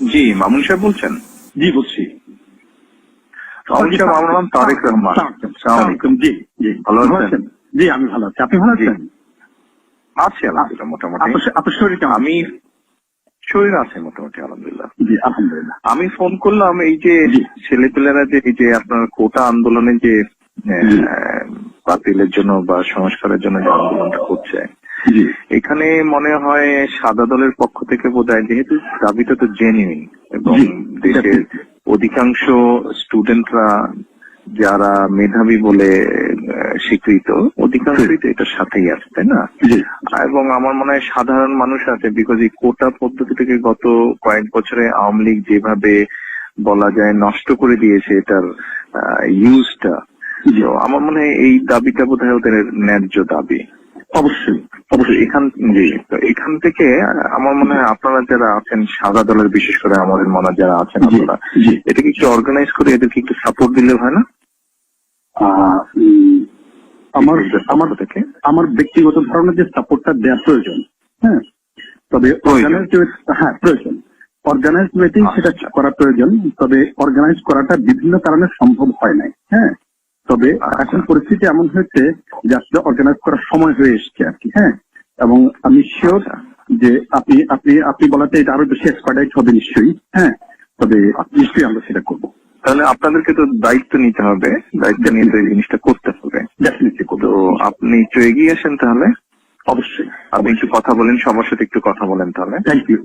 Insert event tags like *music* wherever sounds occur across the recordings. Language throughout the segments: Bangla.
জি মামুন সাহেব বলছেন। জি বলছি। মামুন সাহেব আমার নাম তারেক রহমান। জি জি ভালো আছেন? জি আমি ভালো আছি। আপনি ভালো আছেন? আছি আলহামদুলিল্লাহ মোটামুটি। আপনার শরীর আমি শরীর আছে মোটামুটি আলহামদুলিল্লাহ। জি আলহামদুলিল্লাহ। আমি ফোন করলাম এই যে। ছেলেপেলেরা যে এই যে আপনার কোটা আন্দোলনে যে। বাতিলের জন্য বা সংস্কারের জন্য যে আন্দোলনটা করছে *coughs* এখানে মনে হয় সাদা দলের পক্ষ থেকে বোধ হয় যেহেতু দাবিটা তো জেনুইন এবং দেশের. অধিকাংশ স্টুডেন্টরা যারা মেধাবী বলে স্বীকৃত অধিকাংশই তো এটার সাথেই আছে তাই না? এবং আমার মনে হয় সাধারণ মানুষ আছে বিকজ এই কোটা পদ্ধতি থেকে গত কয়েক বছরে আওয়ামী লীগ যেভাবে বলা যায় নষ্ট করে দিয়েছে এটার ইউজটা আমার মনে হয় এই দাবিটা বোধ হয় ওদের ন্যায্য দাবি। অবশ্যই। এখান জি তো এখান থেকে আমার মনে হয় আপনারা যারা আছেন সাদা দলের বিশেষ করে আমাদের মনে যারা আছেন আপনারা এটাকে একটু অর্গানাইজ করে এদেরকে একটু সাপোর্ট দিলে হয় না? আমার আমার থেকে? আমার ব্যক্তিগত ধারণা যে সাপোর্টটা দেওয়া প্রয়োজন হ্যাঁ? তবে অর্গানাইজ হ্যাঁ প্রয়োজন। অর্গানাইজ ওয়েতেই আচ্ছা। সেটা করা প্রয়োজন তবে অর্গানাইজ করাটা বিভিন্ন কারণে সম্ভব হয় নাই হ্যাঁ? তবে আচ্ছা। এখন পরিস্থিতি এমন হয়েছে যে আসলে অর্গানাইজ করার সময় হয়ে এসছে আর কি হ্যাঁ? এবং আমি শিওর। যে আপনি আপনি আপনি বলাতে এটা আরও বেশি এক্সপার্টাইজ হবে নিশ্চয়ই হ্যাঁ? তবে নিশ্চয়ই আমরা সেটা করব। তাহলে আপনাদেরকে তো দায়িত্ব নিতে হবে দায়িত্ব নিয়ে তো এই জিনিসটা করতে হবে। তো আপনি একটু এগিয়ে আসেন তাহলে। অবশ্যই। আপনি একটু কথা বলেন সবার সাথে একটু কথা বলেন তাহলে।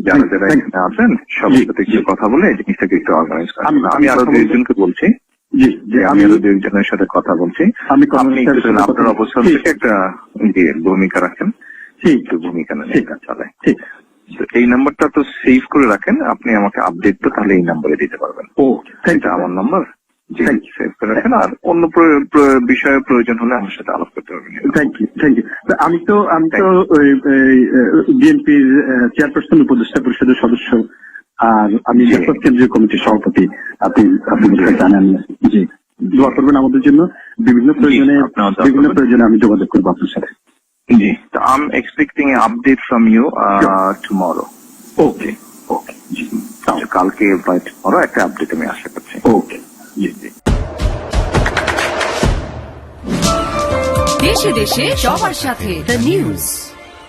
যারা যারা এখানে আছেন সবার সাথে একটু কথা বলে এই জিনিসটাকে একটু অর্গানাইজ করেন। আমি- আরও আমি দু একজনকে বলছি। জি যে আমি আরও দু একজনের সাথে কথা বলছি। আমি আপনার অবস্থান থেকে একটা যে ভূমিকা রাখেন। একটু ভূমিকা নেন ঠিক। এটা চলে। ঠিক। তো এই নাম্বারটা তো সেভ করে রাখেন আপনি আমাকে আপডেট তো তাহলে এই নাম্বারে দিতে পারবেন। ও থ্যাংক এটা ইউ আমার নাম্বার সেভ করে রাখেন। আর অন্য বিষয়ে প্রয়োজন হলে আমার সাথে আলাপ করতে পারবেন। থ্যাংক ইউ থ্যাংক ইউ আমি তো আমি তো বিএনপির চেয়ারপারসন উপদেষ্টা পরিষদের সদস্য। আর আমি। কেন্দ্রীয় কমিটির সভাপতি। আপনি আপনি জানেন। জি। দোয়া করবেন আমাদের জন্য। বিভিন্ন প্রয়োজনে বিভিন্ন প্রয়োজনে আমি যোগাযোগ করব আপনার সাথে। জি তো I am expecting a update from you tomorrow okay okay জি আচ্ছা, কালকে বা টুমরো একটা আপডেট আমি আশা করছি। ওকে জি জি দেশে দেশে সবার সাথে দ্য নিউজ